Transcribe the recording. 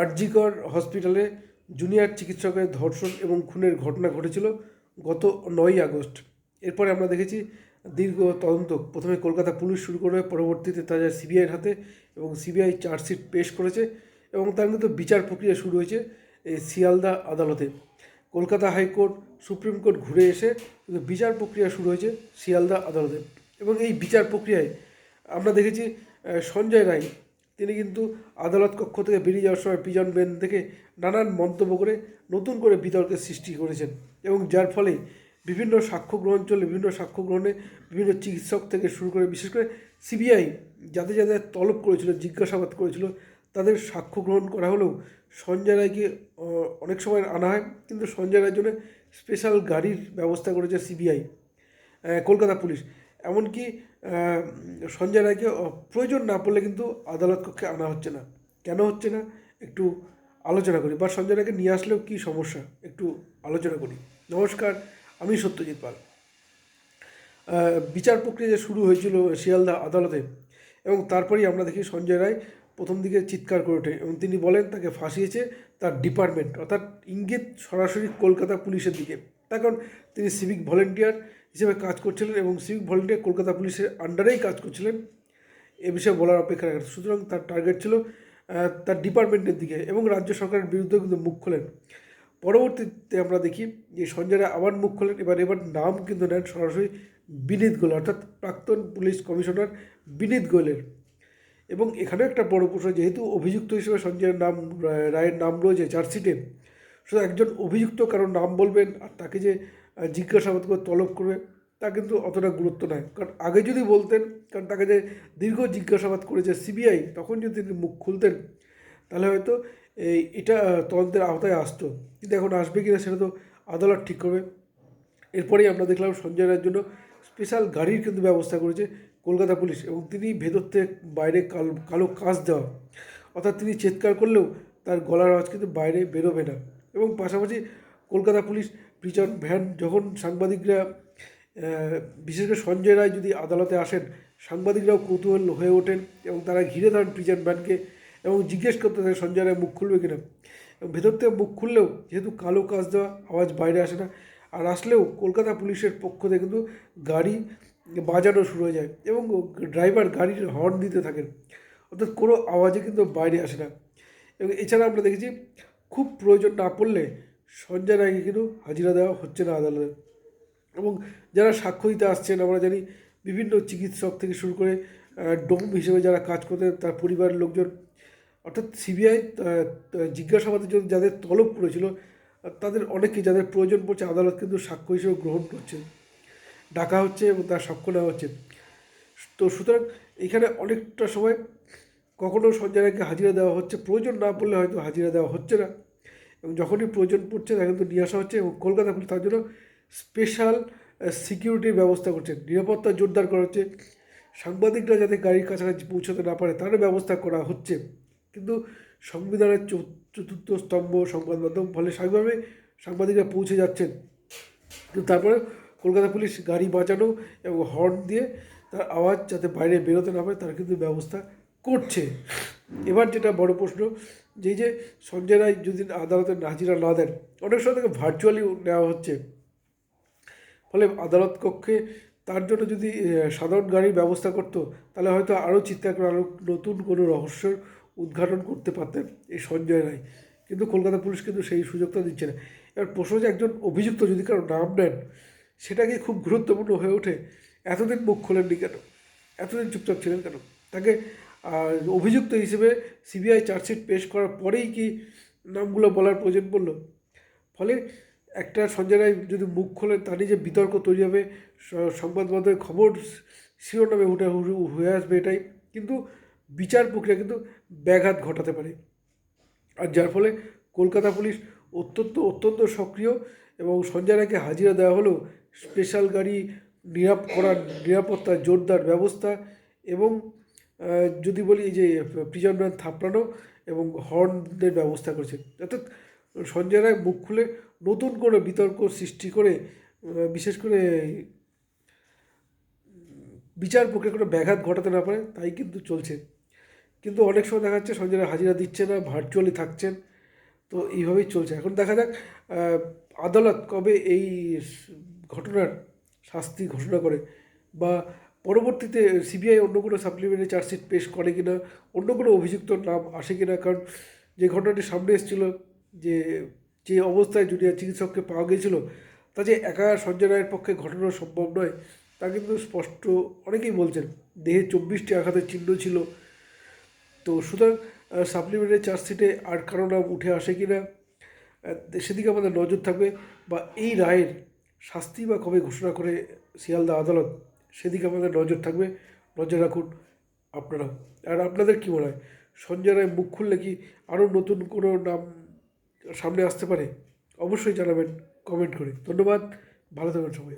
আরজিকর হসপিটালে জুনিয়র চিকিৎসকের ধর্ষণ এবং খুনের ঘটনা ঘটেছিল গত নয়ই আগস্ট। এরপরে আমরা দেখেছি দীর্ঘ তদন্ত। প্রথমে কলকাতা পুলিশ শুরু করে পরবর্তীতে তা যায় সিবিআইয়ের হাতে এবং সিবিআই চার্জশিট পেশ করেছে এবং তার কিন্তু বিচার প্রক্রিয়া শুরু হয়েছে এই শিয়ালদা আদালতে। কলকাতা হাইকোর্ট, সুপ্রিম কোর্ট ঘুরে এসে কিন্তু বিচার প্রক্রিয়া শুরু হয়েছে শিয়ালদা আদালতে এবং এই বিচার প্রক্রিয়ায় আমরা দেখেছি সঞ্জয় রায় তিনি কিন্তু আদালত কক্ষ থেকে বেরিয়ে যাওয়ার সময় পিজন বেন থেকে নানান মন্তব্য করে নতুন করে বিতর্কের সৃষ্টি করেছেন এবং যার ফলে বিভিন্ন সাক্ষ্য গ্রহণ চলে, বিভিন্ন সাক্ষ্য গ্রহণে বিভিন্ন চিকিৎসক থেকে শুরু করে, বিশেষ করে সিবিআই যাদের যাদের তলব করেছিল, জিজ্ঞাসাবাদ করেছিল, তাদের সাক্ষ্য গ্রহণ করা হলেও সঞ্জয় রায়কে অনেক সময় আনা হয়, কিন্তু সঞ্জয় রায়ের জন্য স্পেশাল গাড়ির ব্যবস্থা করেছে সিবিআই। কলকাতা পুলিশ। এমনকি সঞ্জয় রায়কে প্রয়োজন না পড়লে কিন্তু আদালত কক্ষে আনা হচ্ছে না। কেন হচ্ছে না? একটু আলোচনা করি। বা সঞ্জয় রায়কে নিয়ে আসলেও কী সমস্যা? একটু আলোচনা করি। নমস্কার, আমি সত্যজিৎ পাল। বিচার প্রক্রিয়া যে শুরু হয়েছিল শিয়ালদা আদালতে, এবং তারপরেই আমরা দেখি সঞ্জয় রায় প্রথম দিকে চিৎকার করে ওঠে, এবং তিনি বলেন, তাকে ফাঁসিয়েছে তার ডিপার্টমেন্ট। অর্থাৎ ইঙ্গিত সরাসরি কলকাতা পুলিশের দিকে। তার কারণ, তিনি সিভিক ভলেন্টিয়ার হিসেবে কাজ করছিলেন এবং সিভিক ভলেন্টিয়ার কলকাতা পুলিশের আন্ডারেই কাজ করছিলেন। এ বিষয়ে বলার অপেক্ষা রাখেন সুতরাং তার টার্গেট ছিল তার ডিপার্টমেন্টের দিকে এবং রাজ্য সরকারের বিরুদ্ধে কিন্তু মুখ খোলেন। পরবর্তীতে আমরা দেখি যে সঞ্জয় রায় আবার মুখ খোলেন। এবার এবার নাম কিন্তু নেন সরাসরি বিনীত গোয়েল, অর্থাৎ প্রাক্তন পুলিশ কমিশনার বিনীত গোয়েলের। এবং এখানেও একটা বড় প্রশ্ন, যেহেতু অভিযুক্ত হিসেবে সঞ্জয়ের নাম, রায়ের নাম রয়েছে চার্জশিটে, শুধু একজন অভিযুক্ত কারণ নাম বলবেন আর তাকে যে জিজ্ঞাসাবাদ করে, তলব করবে, তা কিন্তু অতটা গুরুত্ব নয়। কারণ আগে যদি বলতেন, কারণ তাকে যে দীর্ঘ জিজ্ঞাসাবাদ করেছে সিবিআই, তখন যদি তিনি মুখ খুলতেন, তাহলে হয়তো এই এটা তদন্তের আওতায় আসতো। কিন্তু এখন আসবে কি না সেটা তো আদালত ঠিক করবে। এরপরেই আমরা দেখলাম সঞ্জয় রায়ের জন্য স্পেশাল গাড়ির কিন্তু ব্যবস্থা করেছে কলকাতা পুলিশ এবং তিনি ভেতর থেকে বাইরে কালো কালো কাঁচ দেওয়া। অর্থাৎ তিনি চিৎকার করলেও তার গলার আওয়াজ কিন্তু বাইরে বেরোবে না। এবং পাশাপাশি কলকাতা পুলিশ প্রিজন ভ্যান, যখন সাংবাদিকরা বিশেষ করে সঞ্জয় রায় যদি আদালতে আসেন, সাংবাদিকরাও কৌতূহল হয়ে ওঠেন এবং তারা ঘিরে ধরেন প্রিজন ভ্যানকে এবং জিজ্ঞেস করতে থাকে সঞ্জয় রায় মুখ খুলবে কিনা? ভেতর থেকে মুখ খুললেও যেহেতু কালো কাজ দেওয়া, আওয়াজ বাইরে আসে না, আর আসলেও কলকাতা পুলিশের পক্ষ থেকে কিন্তু গাড়ি বাজানো শুরু হয়ে যায় এবং ড্রাইভার গাড়ির হর্ন দিতে থাকেন। অর্থাৎ কোনো আওয়াজে কিন্তু বাইরে আসে না। এবং এছাড়া আমরা দেখেছি, খুব প্রয়োজন না পড়লে সঞ্জয় আগে কিন্তু হাজিরা দেওয়া হচ্ছে না আদালতে। এবং যারা সাক্ষ্য দিতে আসছেন, আমরা জানি বিভিন্ন চিকিৎসক থেকে শুরু করে ডোম হিসেবে যারা কাজ করতেন, তার পরিবারের লোকজন, অর্থাৎ সিবিআই জিজ্ঞাসাবাদের জন্য যাদের তলব করেছিল, তাদের অনেকে যাদের প্রয়োজন পড়ছে, আদালত কিন্তু সাক্ষ্য হিসেবে গ্রহণ করছে ডাকা হচ্ছে এবং তার সাক্ষ্য নেওয়া হচ্ছে। তো সুতরাং এখানে অনেকটা সময় কখনো সঞ্জয় রায়কে হাজিরা দেওয়া হচ্ছে। প্রয়োজন না পড়লে হয়তো হাজিরা দেওয়া হচ্ছে না। এবং যখনই প্রয়োজন পড়ছে তাকে কিন্তু নিয়ে আসা হচ্ছে এবং কলকাতা পুলিশ তার জন্য স্পেশাল সিকিউরিটির ব্যবস্থা করছে। নিরাপত্তা জোরদার করা হচ্ছে। সাংবাদিকরা যাতে গাড়ির কাছাকাছি পৌঁছাতে না পারে তারও ব্যবস্থা করা হচ্ছে। কিন্তু সংবিধানের চতুর্থ স্তম্ভ সংবাদ মাধ্যম, ফলে স্বাভাবিকভাবে সাংবাদিকরা পৌঁছে যাচ্ছেন। কিন্তু তারপরে কলকাতা পুলিশ গাড়ি বাঁচানো এবং হর্ন দিয়ে তার আওয়াজ যাতে বাইরে বেরোতে না পারে তার কিন্তু ব্যবস্থা করছে। এবার যেটা বড় প্রশ্ন, যে যে সঞ্জয় রায় যদি আদালতে হাজিরা না দেন, অনেক সময় তাকে ভার্চুয়ালি নেওয়া হচ্ছে। ফলে আদালত কক্ষে তার জন্য যদি সাধারণ গাড়ির ব্যবস্থা করতো, তাহলে হয়তো আরও চিৎকার করে আরও নতুন কোনো রহস্যের উদ্ঘাটন করতে পারতেন এই সঞ্জয় রায়। কিন্তু কলকাতা পুলিশ কিন্তু সেই সুযোগটা দিচ্ছে না। এবার প্রশ্ন যে একজন অভিযুক্ত যদি কারও নাম নেন সেটাকে খুব গুরুত্বপূর্ণ হয়ে ওঠে? এতদিন মুখ খোলেননি কেন? এতদিন চুপচাপ ছিলেন কেন? তাকে অভিযুক্ত হিসেবে সিবিআই চার্জশিট পেশ করার পরেই কি নামগুলো বলার প্রয়োজন পড়ল? ফলে একটা সঞ্জয় রায় যদি মুখ খোলেন, তার যে বিতর্ক তৈরি হবে সংবাদ মাধ্যমে খবর শিরোনামে উঠে হয়ে আসবে এটাই। কিন্তু বিচার প্রক্রিয়া কিন্তু ব্যাঘাত ঘটাতে পারে। আর যার ফলে কলকাতা পুলিশ অত্যন্ত অত্যন্ত সক্রিয় এবং সঞ্জয় রায়কে হাজিরা দেওয়া হলেও স্পেশাল গাড়ি নিরাপ করার নিরাপত্তা জোরদার ব্যবস্থা এবং যদি বলি যে প্রিজন ভ্যান থাপড়ানো এবং হর্নের ব্যবস্থা করেছে। অর্থাৎ সঞ্জয় রায় মুখ খুলে নতুন করে বিতর্ক সৃষ্টি করে বিশেষ করে বিচার প্রক্রিয়া কোনো ব্যাঘাত ঘটাতে না পারে, তাই কিন্তু চলছে। কিন্তু অনেক সময় দেখা যাচ্ছে সঞ্জয় হাজিরা দিচ্ছে না ভার্চুয়ালি থাকছেন, তো এইভাবেই চলছে। এখন দেখা যাক আদালত কবে এই ঘটনার শাস্তি ঘোষণা করে বা পরবর্তীতে সিবিআই অন্য কোনো সাপ্লিমেন্টারি চার্জশিট পেশ করে কিনা অন্য কোনো অভিযুক্তর নাম আসে কিনা, কারণ যে ঘটনাটি সামনে এসেছিল, যে যে অবস্থায় জুনিয়র চিকিৎসককে পাওয়া গিয়েছিল, তা যে একা সঞ্জয় রায়ের পক্ষে ঘটানো সম্ভব নয়, তা কিন্তু স্পষ্ট অনেকেই বলছেন। দেহে চব্বিশটি আঘাতের চিহ্ন ছিল। তো সুতরাং সাপ্লিমেন্টারি চার্জশিটে আর কারও নাম উঠে আসে কি না সেদিকে আমাদের নজর থাকবে। বা এই রায়ের শাস্তি বা কবে ঘোষণা করে শিয়ালদা আদালত? সেদিকে আমাদের নজর থাকবে, নজর রাখুন আপনারা। আর আপনাদের কী মনে হয়, সঞ্জয় রায় মুখ খুললে কি আরও নতুন কোনো নাম সামনে আসতে পারে? অবশ্যই জানাবেন কমেন্ট করে। ধন্যবাদ, ভালো থাকবেন সবাই।